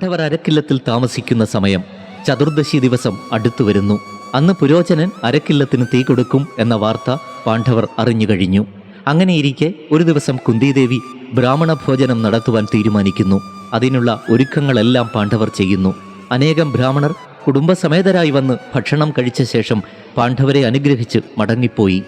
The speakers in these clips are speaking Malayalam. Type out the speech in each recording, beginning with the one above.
പാണ്ഡവർ അരക്കില്ലത്തിൽ താമസിക്കുന്ന സമയം ചതുർദശി ദിവസം അടുത്തു വരുന്നു. അന്ന് പുരോചനൻ അരക്കില്ലത്തിന് തീ കൊടുക്കും എന്ന വാർത്ത പാണ്ഡവർ അറിഞ്ഞു കഴിഞ്ഞു. അങ്ങനെയിരിക്കെ ഒരു ദിവസം കുന്തിദേവി ബ്രാഹ്മണ ഭോജനം നടത്തുവാൻ തീരുമാനിക്കുന്നു. അതിനുള്ള ഒരുക്കങ്ങളെല്ലാം പാണ്ഡവർ ചെയ്യുന്നു. അനേകം ബ്രാഹ്മണർ കുടുംബസമേതരായി വന്ന് ഭക്ഷണം കഴിച്ച ശേഷം പാണ്ഡവരെ അനുഗ്രഹിച്ച് മടങ്ങിപ്പോയി.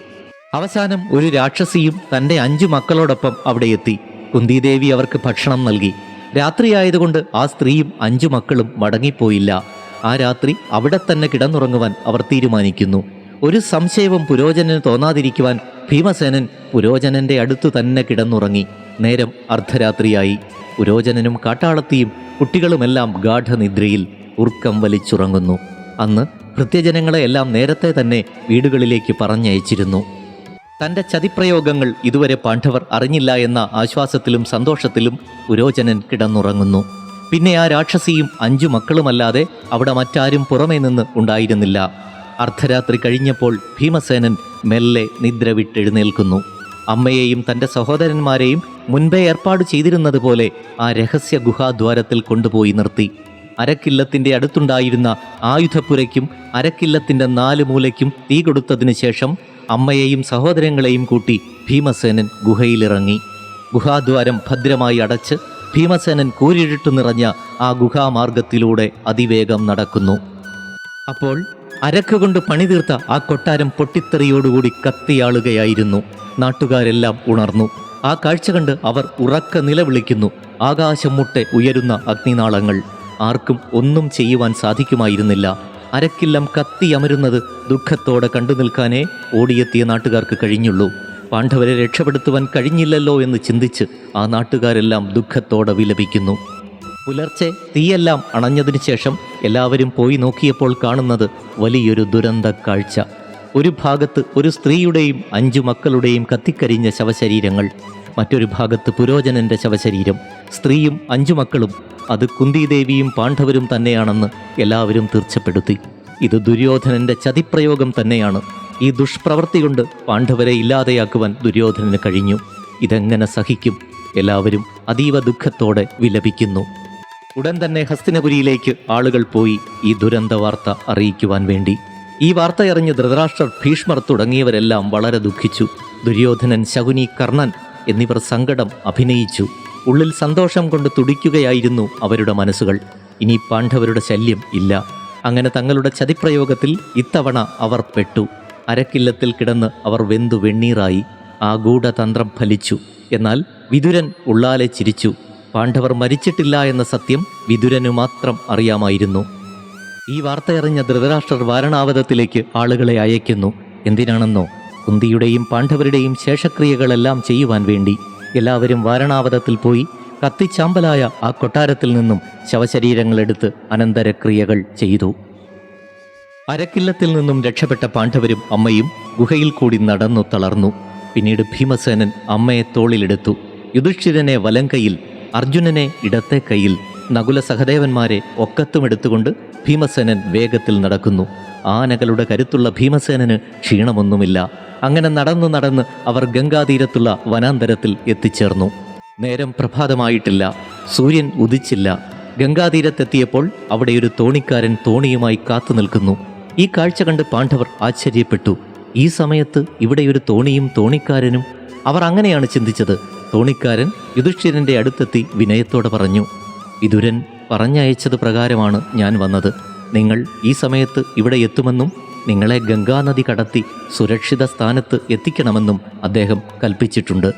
അവസാനം ഒരു രാക്ഷസിയും തന്റെ അഞ്ചു മക്കളോടൊപ്പം അവിടെ എത്തി. കുന്തിദേവി അവർക്ക് ഭക്ഷണം നൽകി. രാത്രിയായതുകൊണ്ട് ആ സ്ത്രീയും അഞ്ചു മക്കളും മടങ്ങിപ്പോയില്ല. ആ രാത്രി അവിടെ തന്നെ കിടന്നുറങ്ങുവാൻ അവർ തീരുമാനിക്കുന്നു. ഒരു സംശയവും പുരോചനന് തോന്നാതിരിക്കുവാൻ ഭീമസേനൻ പുരോചനന്റെ അടുത്തു തന്നെ കിടന്നുറങ്ങി. നേരം അർദ്ധരാത്രിയായി. പുരോചനനും കാട്ടാളത്തിയും കുട്ടികളുമെല്ലാം ഗാഠനിദ്രയിൽ ഉറക്കം വലിച്ചുറങ്ങുന്നു. അന്ന് ഭൃത്യജനങ്ങളെയെല്ലാം നേരത്തെ തന്നെ വീടുകളിലേക്ക് പറഞ്ഞയച്ചിരുന്നു. തന്റെ ചതിപ്രയോഗങ്ങൾ ഇതുവരെ പാണ്ഡവർ അറിഞ്ഞില്ല എന്ന ആശ്വാസത്തിലും സന്തോഷത്തിലും പുരോചനൻ കിടന്നുറങ്ങുന്നു. പിന്നെ ആ രാക്ഷസിയും അഞ്ചു മക്കളുമല്ലാതെ അവിടെ മറ്റാരും പുറമേ നിന്ന് ഉണ്ടായിരുന്നില്ല. അർദ്ധരാത്രി കഴിഞ്ഞപ്പോൾ ഭീമസേനൻ മെല്ലെ നിദ്ര വിട്ടെഴുന്നേൽക്കുന്നു. അമ്മയെയും തന്റെ സഹോദരന്മാരെയും മുൻപേ ഏർപ്പാട് ചെയ്തിരുന്നതുപോലെ ആ രഹസ്യ ഗുഹാദ്വാരത്തിൽ കൊണ്ടുപോയി നിർത്തി. അരക്കില്ലത്തിന്റെ അടുത്തുണ്ടായിരുന്ന ആയുധപ്പുരയ്ക്കും അരക്കില്ലത്തിന്റെ നാല് മൂലയ്ക്കും തീ കൊടുത്തതിനു ശേഷം അമ്മയെയും സഹോദരങ്ങളെയും കൂട്ടി ഭീമസേനൻ ഗുഹയിലിറങ്ങി. ഗുഹാദ്വാരം ഭദ്രമായി അടച്ച് ഭീമസേനൻ കൂരിരുട്ടു നിറഞ്ഞ ആ ഗുഹാമാർഗത്തിലൂടെ അതിവേഗം നടക്കുന്നു. അപ്പോൾ അരക്കുകൊണ്ട് പണിതീർത്ത ആ കൊട്ടാരം പൊട്ടിത്തെറിയോടുകൂടി കത്തിയാളുകയായിരുന്നു. നാട്ടുകാരെല്ലാം ഉണർന്നു. ആ കാഴ്ച കണ്ട് അവർ ഉറക്ക നിലവിളിക്കുന്നു. ആകാശം മുട്ടെ ഉയരുന്ന അഗ്നിനാളങ്ങൾ ആർക്കും ഒന്നും ചെയ്യുവാൻ സാധിക്കുമായിരുന്നില്ല. അരക്കില്ലം കത്തിയമരുന്നത് ദുഃഖത്തോടെ കണ്ടു നിൽക്കാനേ ഓടിയെത്തിയ നാട്ടുകാർക്ക് കഴിഞ്ഞുള്ളൂ. പാണ്ഡവരെ രക്ഷപ്പെടുത്തുവാൻ കഴിഞ്ഞില്ലല്ലോ എന്ന് ചിന്തിച്ച് ആ നാട്ടുകാരെല്ലാം ദുഃഖത്തോടെ വിലപിക്കുന്നു. പുലർച്ചെ തീയെല്ലാം അണഞ്ഞതിനു ശേഷം എല്ലാവരും പോയി നോക്കിയപ്പോൾ കാണുന്നത് വലിയൊരു ദുരന്ത കാഴ്ച. ഒരു ഭാഗത്ത് ഒരു സ്ത്രീയുടെയും അഞ്ചു മക്കളുടെയും കത്തിക്കരിഞ്ഞ ശവശരീരങ്ങൾ മറ്റൊരു ഭാഗത്ത് പുരോചനന്റെ ശവശരീരം. സ്ത്രീയും അഞ്ചു മക്കളും അത് കുന്തിദേവിയും പാണ്ഡവരും തന്നെയാണെന്ന് എല്ലാവരും തീർച്ചപ്പെടുത്തി. ഇത് ദുര്യോധനന്റെ ചതിപ്രയോഗം തന്നെയാണ്. ഈ ദുഷ്പ്രവൃത്തി കൊണ്ട് പാണ്ഡവരെ ഇല്ലാതെയാക്കുവാൻ ദുര്യോധനന് കഴിഞ്ഞു. ഇതെങ്ങനെ സഹിക്കും? എല്ലാവരും അതീവ ദുഃഖത്തോടെ വിലപിക്കുന്നു. ഉടൻ തന്നെ ഹസ്തിനപുരിയിലേക്ക് ആളുകൾ പോയി ഈ ദുരന്ത വാർത്ത അറിയിക്കുവാൻ വേണ്ടി. ഈ വാർത്തയറിഞ്ഞ് ധൃതരാഷ്ട്രർ ഭീഷ്മർ തുടങ്ങിയവരെല്ലാം വളരെ ദുഃഖിച്ചു. ദുര്യോധനൻ ശകുനി കർണൻ എന്നിവർ സങ്കടം അഭിനയിച്ചു. ഉള്ളിൽ സന്തോഷം കൊണ്ട് തുടിക്കുകയായിരുന്നു അവരുടെ മനസ്സുകൾ. ഇനി പാണ്ഡവരുടെ ശല്യം ഇല്ല. അങ്ങനെ തങ്ങളുടെ ചതിപ്രയോഗത്തിൽ ഇത്തവണ അവർ പെട്ടു. അരക്കില്ലത്തിൽ കിടന്ന് അവർ വെന്തു വെണ്ണീറായി. ആ ഗൂഢതന്ത്രം ഫലിച്ചു. എന്നാൽ വിതുരൻ ഉള്ളാലെ ചിരിച്ചു. പാണ്ഡവർ മരിച്ചിട്ടില്ല എന്ന സത്യം വിതുരനു മാത്രം അറിയാമായിരുന്നു. ഈ വാർത്തയറിഞ്ഞ ധൃതരാഷ്ട്രർ വാരണാവതത്തിലേക്ക് ആളുകളെ അയക്കുന്നു. എന്തിനാണെന്നോ? കുന്തിയുടെയും പാണ്ഡവരുടെയും ശേഷക്രിയകളെല്ലാം ചെയ്യുവാൻ വേണ്ടി. എല്ലാവരും വാരണാവതത്തിൽ പോയി കത്തിച്ചാമ്പലായ ആ കൊട്ടാരത്തിൽ നിന്നും ശവശരീരങ്ങളെടുത്ത് അനന്തരക്രിയകൾ ചെയ്തു. അരക്കില്ലത്തിൽ നിന്നും രക്ഷപ്പെട്ട പാണ്ഡവരും അമ്മയും ഗുഹയിൽ കൂടി നടന്നു തളർന്നു. പിന്നീട് ഭീമസേനൻ അമ്മയെ തോളിലെടുത്തു. യുധിഷ്ഠിരനെ വലങ്കയിൽ അർജുനനെ ഇടത്തെ കൈയിൽ നകുല സഹദേവന്മാരെ ഒക്കത്തും എടുത്തുകൊണ്ട് ഭീമസേനൻ വേഗത്തിൽ നടക്കുന്നു. ആനകളുടെ കരുത്തുള്ള ഭീമസേനന് ക്ഷീണമൊന്നുമില്ല. അങ്ങനെ നടന്ന് നടന്ന് അവർ ഗംഗാതീരത്തുള്ള വനാന്തരത്തിൽ എത്തിച്ചേർന്നു. നേരം പ്രഭാതമായിട്ടില്ല സൂര്യൻ ഉദിച്ചില്ല. ഗംഗാതീരത്തെത്തിയപ്പോൾ അവിടെ ഒരു തോണിക്കാരൻ തോണിയുമായി കാത്തു നിൽക്കുന്നു. ഈ കാഴ്ച കണ്ട് പാണ്ഡവർ ആശ്ചര്യപ്പെട്ടു. ഈ സമയത്ത് ഇവിടെ ഒരു തോണിയും തോണിക്കാരനും അവർ അങ്ങനെയാണ് ചിന്തിച്ചത്. തോണിക്കാരൻ യുധിഷ്ഠിരന്റെ അടുത്തെത്തി വിനയത്തോടെ പറഞ്ഞു വിതുരൻ പറഞ്ഞയച്ചത് പ്രകാരമാണ് ഞാൻ വന്നത്. നിങ്ങൾ ഈ സമയത്ത് ഇവിടെ എത്തുമെന്നും നിങ്ങളെ ഗംഗാനദി കടത്തി സുരക്ഷിത സ്ഥാനത്ത് എത്തിക്കണമെന്നും അദ്ദേഹം കൽപ്പിച്ചിട്ടുണ്ട്.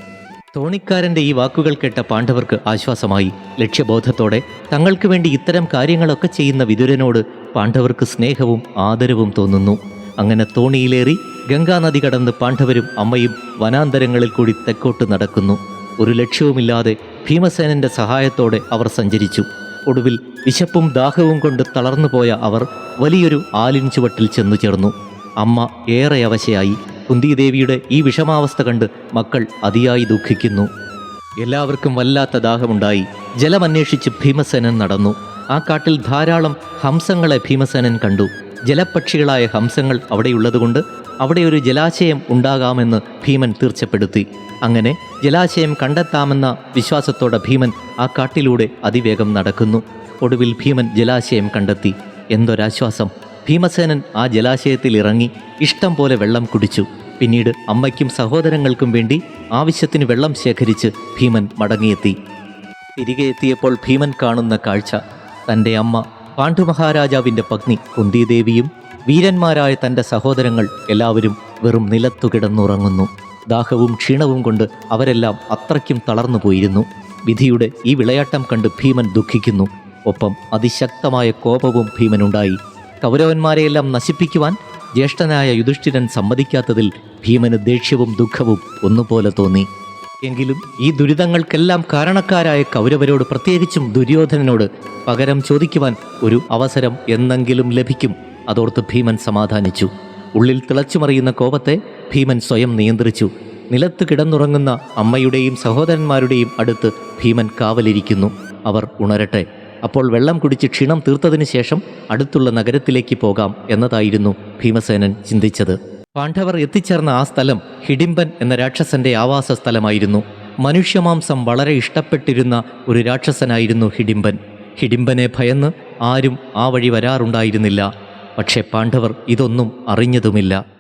തോണിക്കാരന്റെ ഈ വാക്കുകൾ കേട്ട പാണ്ഡവർക്ക് ആശ്വാസമായി. ലക്ഷ്യബോധത്തോടെ തങ്ങൾക്ക് വേണ്ടി ഇത്തരം കാര്യങ്ങളൊക്കെ ചെയ്യുന്ന വിതുരനോട് പാണ്ഡവർക്ക് സ്നേഹവും ആദരവും തോന്നുന്നു. അങ്ങനെ തോണിയിലേറി ഗംഗാനദി കടന്ന് പാണ്ഡവരും അമ്മയും വനാന്തരങ്ങളിൽ കൂടി തെക്കോട്ട് നടക്കുന്നു. ഒരു ലക്ഷ്യവുമില്ലാതെ ഭീമസേനന്റെ സഹായത്തോടെ അവർ സഞ്ചരിച്ചു. ഒടുവിൽ വിശപ്പും ദാഹവും കൊണ്ട് തളർന്നുപോയ അവർ വലിയൊരു ആലിൻ ചുവട്ടിൽ ചെന്നു ചേർന്നു. അമ്മ ഏറെ അവശയായി. കുന്തിദേവിയുടെ ഈ വിഷമാവസ്ഥ കണ്ട് മക്കൾ അതിയായി ദുഃഖിക്കുന്നു. എല്ലാവർക്കും വല്ലാത്ത ദാഹമുണ്ടായി. ജലമന്വേഷിച്ച് ഭീമസേനൻ നടന്നു. ആ കാട്ടിൽ ധാരാളം ഹംസങ്ങളെ ഭീമസേനൻ കണ്ടു. ജലപക്ഷികളായ ഹംസങ്ങൾ അവിടെയുള്ളതുകൊണ്ട് അവിടെ ഒരു ജലാശയം ഉണ്ടാകാമെന്ന് ഭീമൻ തീർച്ചപ്പെടുത്തി. അങ്ങനെ ജലാശയം കണ്ടെത്താമെന്ന വിശ്വാസത്തോടെ ഭീമൻ ആ കാട്ടിലൂടെ അതിവേഗം നടക്കുന്നു. ഒടുവിൽ ഭീമൻ ജലാശയം കണ്ടെത്തി. എന്തൊരാശ്വാസം. ഭീമസേനൻ ആ ജലാശയത്തിൽ ഇറങ്ങി ഇഷ്ടം പോലെ വെള്ളം കുടിച്ചു. പിന്നീട് അമ്മയ്ക്കും സഹോദരങ്ങൾക്കും വേണ്ടി ആവശ്യത്തിന് വെള്ളം ശേഖരിച്ച് ഭീമൻ മടങ്ങിയെത്തി. തിരികെ എത്തിയപ്പോൾ ഭീമൻ കാണുന്ന കാഴ്ച. തന്റെ അമ്മ പാണ്ഡുമഹാരാജാവിന്റെ പത്നി കുന്തിദേവിയും വീരന്മാരായ തന്റെ സഹോദരങ്ങൾ എല്ലാവരും വെറും നിലത്തു കിടന്നുറങ്ങുന്നു. ദാഹവും ക്ഷീണവും കൊണ്ട് അവരെല്ലാം അത്രയ്ക്കും തളർന്നു പോയിരുന്നു. വിധിയുടെ ഈ വിളയാട്ടം കണ്ട് ഭീമൻ ദുഃഖിക്കുന്നു. ഒപ്പം അതിശക്തമായ കോപവും ഭീമനുണ്ടായി. കൗരവന്മാരെയെല്ലാം നശിപ്പിക്കുവാൻ ജ്യേഷ്ഠനായ യുധിഷ്ഠിരൻ സമ്മതിക്കാത്തതിൽ ഭീമന് ദേഷ്യവും ദുഃഖവും ഒന്നുപോലെ തോന്നി. എങ്കിലും ഈ ദുരിതങ്ങൾക്കെല്ലാം കാരണക്കാരായ കൗരവരോട് പ്രത്യേകിച്ചും ദുര്യോധനനോട് പകരം ചോദിക്കുവാൻ ഒരു അവസരം എന്നെങ്കിലും ലഭിക്കും. അതോർത്ത് ഭീമൻ സമാധാനിച്ചു. ഉള്ളിൽ തിളച്ചുമറിയുന്ന കോപത്തെ ഭീമൻ സ്വയം നിയന്ത്രിച്ചു. നിലത്ത് കിടന്നുറങ്ങുന്ന അമ്മയുടെയും സഹോദരന്മാരുടെയും അടുത്ത് ഭീമൻ കാവലിരിക്കുന്നു. അവർ ഉണരട്ടെ. അപ്പോൾ വെള്ളം കുടിച്ച് ക്ഷീണം തീർത്തതിനു ശേഷം അടുത്തുള്ള നഗരത്തിലേക്ക് പോകാം എന്നതായിരുന്നു ഭീമസേനൻ ചിന്തിച്ചത്. പാണ്ഡവർ എത്തിച്ചേർന്ന ആ സ്ഥലം ഹിഡിംബൻ എന്ന രാക്ഷസന്റെ ആവാസ സ്ഥലമായിരുന്നു. മനുഷ്യമാംസം വളരെ ഇഷ്ടപ്പെട്ടിരുന്ന ഒരു രാക്ഷസനായിരുന്നു ഹിഡിംബൻ. ഹിഡിംബനെ ഭയന്ന് ആരും ആ വഴി വരാറുണ്ടായിരുന്നില്ല. പക്ഷേ പാണ്ഡവർ ഇതൊന്നും അറിഞ്ഞതുമില്ല.